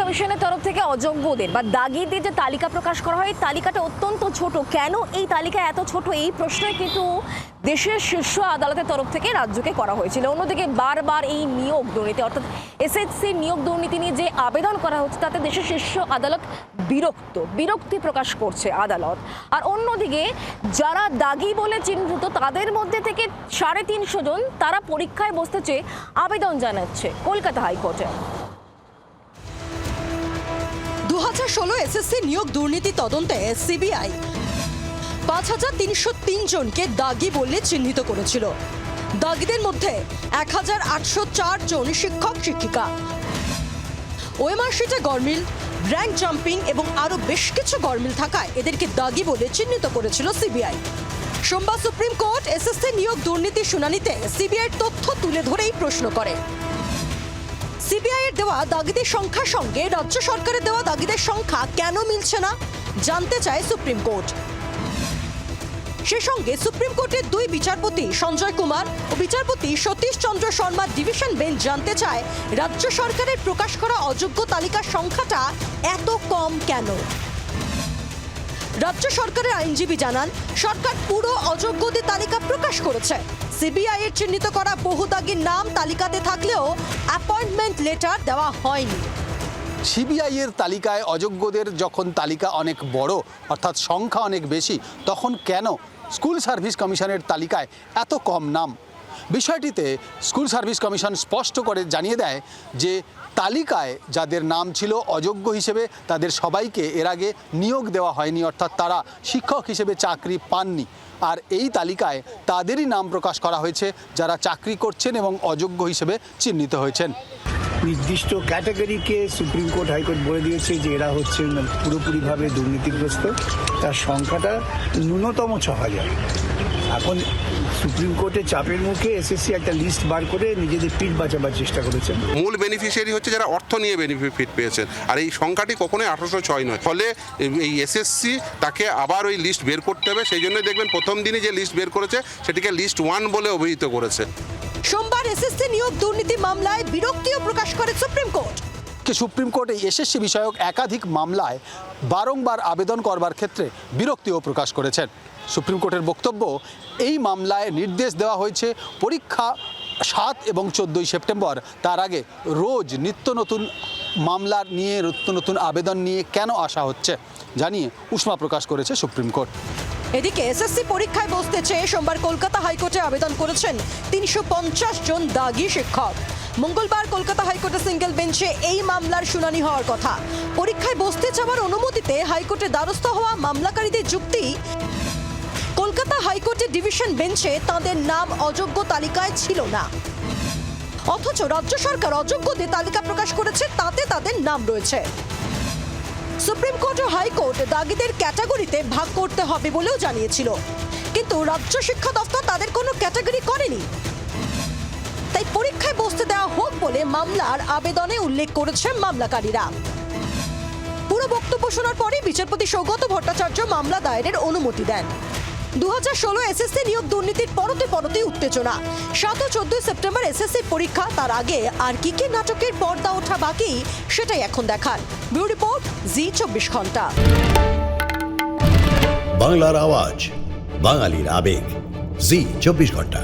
কমিশনের তরফ থেকে অযোগ্যদের বা দাগিদের যে তালিকা প্রকাশ করা হয় তালিকাটা অত্যন্ত ছোট। কেন এই তালিকা এত ছোট? এই প্রশ্নই কিন্তু দেশের শীর্ষ আদালতের তরফ থেকে রাজ্যকে করা হয়েছিল। অন্যদিকে বারবার এই নিয়োগ দুর্নীতি, অর্থাৎ এসএসসি নিয়োগ দুর্নীতি নিয়ে যে আবেদন করা হচ্ছে, তাতে দেশের শীর্ষ আদালত বিরক্ত, বিরক্তি প্রকাশ করছে আদালত। আর অন্যদিকে যারা দাগি বলে চিহ্নিত, তাদের মধ্যে থেকে সাড়ে তিনশো জন তারা পরীক্ষায় বসতে চেয়ে আবেদন জানাচ্ছে কলকাতা হাইকোর্টে। হাজার ষোলো এসএসসি নিয়োগ দুর্নীতি তদন্তে সিবিআই। পাঁচ হাজার তিনশো তিন জনকে দাগি বলে চিহ্নিত করেছিল। দাগিদের মধ্যে এক হাজার আটশো চার জন শিক্ষক, শিক্ষিকা। শিটে গরমিল র্যাঙ্ক জাম্পিং এবং আরও বেশ কিছু গরমিল থাকায় এদেরকে দাগি বলে চিহ্নিত করেছিল সিবিআই। সোমবার সুপ্রিম কোর্ট এসএসসি নিয়োগ দুর্নীতি শুনানিতে সিবিআইয়ের তথ্য তুলে ধরেই প্রশ্ন করে। সিবিআই এর দেওয়া দাগিদের সংখ্যার সঙ্গে রাজ্য সরকারের দেওয়া দাগিদের সংখ্যা কেন মিলছে না, জানতে চায় সুপ্রিম কোর্ট। সে সঙ্গে সুপ্রিম কোর্টের দুই বিচারপতি সঞ্জয় কুমার ও বিচারপতি সতীশ চন্দ্র শর্মার ডিভিশন বেঞ্চ জানতে চায়, রাজ্য সরকারের প্রকাশ করা অযোগ্য তালিকার সংখ্যাটা এত কম কেন? রাজ্য সরকারের আইনজীবী জানান, সরকার পুরো অযোগ্যদের তালিকা প্রকাশ করেছে। সিবিআই এর চিহ্নিত করা বহু দাগির নাম তালিকাতে থাকলেও অ্যাপয়েন্টমেন্ট লেটার দেওয়া হয়নি। সিবিআই এর তালিকায় অযোগ্যদের যখন তালিকা অনেক বড়, অর্থাৎ সংখ্যা অনেক বেশি, তখন কেন স্কুল সার্ভিস কমিশনের তালিকায় এত কম নাম? বিষয়টিতে স্কুল সার্ভিস কমিশন স্পষ্ট করে জানিয়ে দেয় যে, তালিকায় যাদের নাম ছিল অযোগ্য হিসেবে, তাদের সবাইকে এর আগে নিয়োগ দেওয়া হয়নি, অর্থাৎ তারা শিক্ষক হিসেবে চাকরি পাননি। আর এই তালিকায় তাদেরই নাম প্রকাশ করা হয়েছে, যারা চাকরি করছেন এবং অযোগ্য হিসেবে চিহ্নিত হয়েছেন। নির্দিষ্ট ক্যাটাগরিকে সুপ্রিম কোর্ট হাইকোর্ট বলে দিয়েছে যে এরা হচ্ছে পুরোপুরিভাবে দুর্নীতিগ্রস্ত। তার সংখ্যাটা ন্যূনতম ছ হাজার। এখন সুপ্রিম কোর্টের চাপের মুখে এসএসসি একটা লিস্ট বার করে নিজেদের পিঠ বাঁচাবার চেষ্টা করেছেন। মূল বেনিফিশিয়ারি হচ্ছে যারা অর্থ নিয়ে বেনিফিট পেয়েছেন। আর এই সংখ্যাটি কখনোই আঠারোশো ছয় নয়। ফলে এই এসএসসি তাকে আবার ওই লিস্ট বের করতে হবে। সেই জন্য দেখবেন প্রথম দিনই যে লিস্ট বের করেছে, সেটিকে লিস্ট ওয়ান বলে অভিহিত করেছে। এসএসসি নিয়োগ দুর্নীতি মামলায় বিরক্তিও প্রকাশ করে সুপ্রিম কোর্ট। সুপ্রিম কোর্টে এসএসসি বিষয়ক একাধিক মামলায় বারংবার আবেদন করবার ক্ষেত্রে বিরক্তিও প্রকাশ করেছেন। সুপ্রিম কোর্টের বক্তব্য, এই মামলায় নির্দেশ দেওয়া হয়েছে পরীক্ষা সাত এবং চোদ্দোই সেপ্টেম্বর, তার আগে রোজ নিত্য নতুন মামলার নিয়ে, নতুন নতুন আবেদন নিয়ে কেন আসা হচ্ছে জানিয়ে উষ্মা প্রকাশ করেছে সুপ্রিম কোর্ট। এদিকে এসএসসি পরীক্ষায় বসতে চেয়ে সোমবার কলকাতা হাইকোর্টে আবেদন করেছেন তিনশো পঞ্চাশ জন দাগি শিক্ষক। মঙ্গলবার কলকাতা হাইকোর্টে সিঙ্গেল বেঞ্চে এই মামলার শুনানি হওয়ার কথা। পরীক্ষায় বসতে যাওয়ার অনুমতিতে হাইকোর্টে দ্বারস্থ হওয়া মামলাকারীদের যুক্তি, কলকাতা হাইকোর্টের ডিভিশন বেঞ্চে তাদের নাম অযোগ্য তালিকায় ছিল না। অথচ রাজ্য সরকার অযোগ্যদের তালিকা প্রকাশ করেছে, তাতে তাদের নাম রয়েছে। সুপ্রিম কোর্ট ও হাইকোর্ট দাগিদের ক্যাটাগরিতে ভাগ করতে হবে বলেও জানিয়েছিল। কিন্তু রাজ্য শিক্ষা দফতর তাদের কোনো ক্যাটাগরি করেনি। তাই পরীক্ষায় বসতে দেওয়া হোক বলে মামলার আবেদনে উল্লেখ করেছেন মামলাকারীরা। পুরো বক্তব্য শোনার পরে বিচারপতি সৌগত ভট্টাচার্য মামলা দায়েরের অনুমতি দেন। দু ষোলো এসএসসি নিয়োগ দুর্নীতির পরতে পরতে উত্তেজনা। সাত চোদ্দই সেপ্টেম্বর এসএসসি পরীক্ষা, তার আগে আর কি কি নাটকের পর্দা ওঠা বাকি, সেটাই এখন দেখার। ব্যুরো রিপোর্ট, জি চব্বিশ ঘণ্টা। বাংলার আওয়াজ, বাঙালির আবেগ, জি চব্বিশ ঘণ্টা।